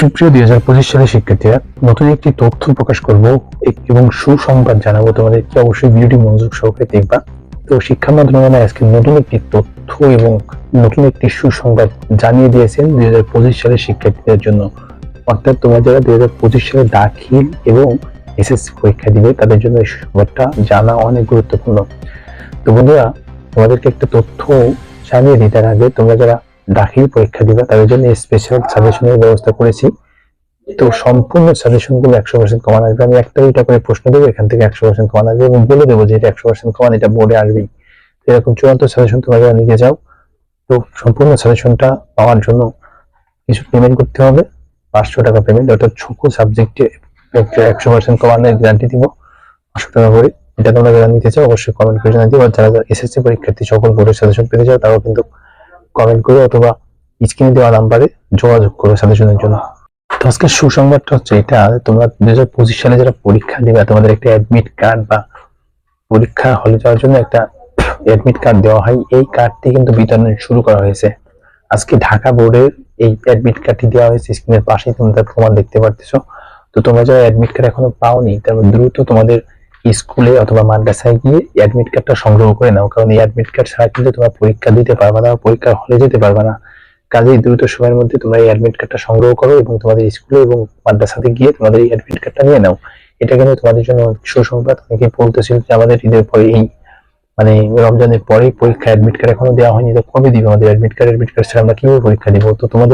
সুপ্রিয় দুই হাজার পঁচিশ সালের শিক্ষার্থীরা, নতুন একটি তথ্য প্রকাশ করব এবং সুসংবাদ জানাব। তোমাদেরকে অবশ্যই ভিডিওটি মনোযোগ সহকারে দেখবা? তো শিক্ষা মন্ত্রণালয় আজকে নতুন একটি তথ্য এবং নতুন একটি সুসংবাদ জানিয়ে দিয়েছেন দুই হাজার পঁচিশ সালের শিক্ষার্থীদের জন্য। অর্থাৎ তোমরা যারা দুই হাজার পঁচিশ সালে দাখিল এবং এসএসসি পরীক্ষা দিবে, তাদের জন্য এই সুসংবাদটা জানা অনেক গুরুত্বপূর্ণ। তো বন্ধুরা, তোমাদেরকে একটা তথ্য জানিয়ে দিই তার আগে তোমরা যারা দাখিল পরীক্ষা দিবে, তাদের জন্য স্পেশাল সাজেশনের ব্যবস্থা করেছি। তো সম্পূর্ণ সাজেশনগুলো একশো পার্সেন্ট কমান আসবে। আমি একটা দুইটা করে প্রশ্ন দেবো, এখান থেকে একশো পার্সেন্ট কমান আসবে এবং বলে দেবো যে এটা একশো পার্সেন্ট কমান এটা বোর্ডে আসবেই। এরকম চূড়ান্ত সাজেশন যারা নিতে যাও তো সম্পূর্ণ সাজেশনটা পাওয়ার জন্য কিছু পেমেন্ট করতে হবে। পাঁচশো টাকা পেমেন্ট অর্থাৎ সকল সাবজেক্টে একশো পার্সেন্ট কমানোর গ্যারান্টি দিব। পাঁচশো টাকা করে। এটা তোমরা যারা নিতে চাও, অবশ্যই কমেন্ট করে জানাতে যারা যারা এসএসসি পরীক্ষার্থী, সকল বোর্ডের সাজেশন পেতে চাও, তারাও কিন্তু কমেন্ট করে অথবা স্ক্রিনে দেওয়া নাম্বারে যোগাযোগ করো সাজেশনের জন্য। তো আজকে সুসংবাদটা হচ্ছে এটা, তোমরা দুই হাজার পঁচিশ সালে যারা পরীক্ষা দিবে, তোমাদের একটা অ্যাডমিট কার্ড বা পরীক্ষা হলে যাওয়ার জন্য একটা অ্যাডমিট কার্ড দেওয়া হয়। এই কার্ডটি কিন্তু বিতরণ শুরু করা হয়েছে। আজকে ঢাকা বোর্ডের এই অ্যাডমিট কার্ডটি দেওয়া হয়েছে স্ক্রিনের পাশেই, তোমরা তার প্রমাণ দেখতে পারতেছো। তো তোমরা যারা অ্যাডমিট কার্ড এখনও পাওনি তারপর দ্রুত তোমাদের স্কুলে অথবা মাদ্রাসায় গিয়ে অ্যাডমিট কার্ডটা সংগ্রহ করে নাও। কারণ এই অ্যাডমিট কার্ড ছাড়া কিন্তু তোমরা পরীক্ষা দিতে পারবে না, পরীক্ষার হলে যেতে পারবে না। কাজেই দ্রুত সময়ের মধ্যে তোমরা এই অ্যাডমিট কার্ডটা সংগ্রহ করো এবং তোমাদের স্কুলে এবং মাদ্রাসাতে গিয়ে তোমাদের এই অ্যাডমিট কার্ডটা নিয়ে নাও। এটা কিন্তু তোমাদের জন্য সুসংবাদ। অনেকে বলতেছিল যে আমাদের ঈদের পরে এই মানে রমজানের পরেই পরীক্ষা অ্যাডমিট কার্ড এখনও দেওয়া হয়নি, তো কবে দিবে আমাদের অ্যাডমিট কার্ড অ্যাডমিট কার্ড ছাড়া আমরা কীভাবে পরীক্ষা দিব? তো তোমাদের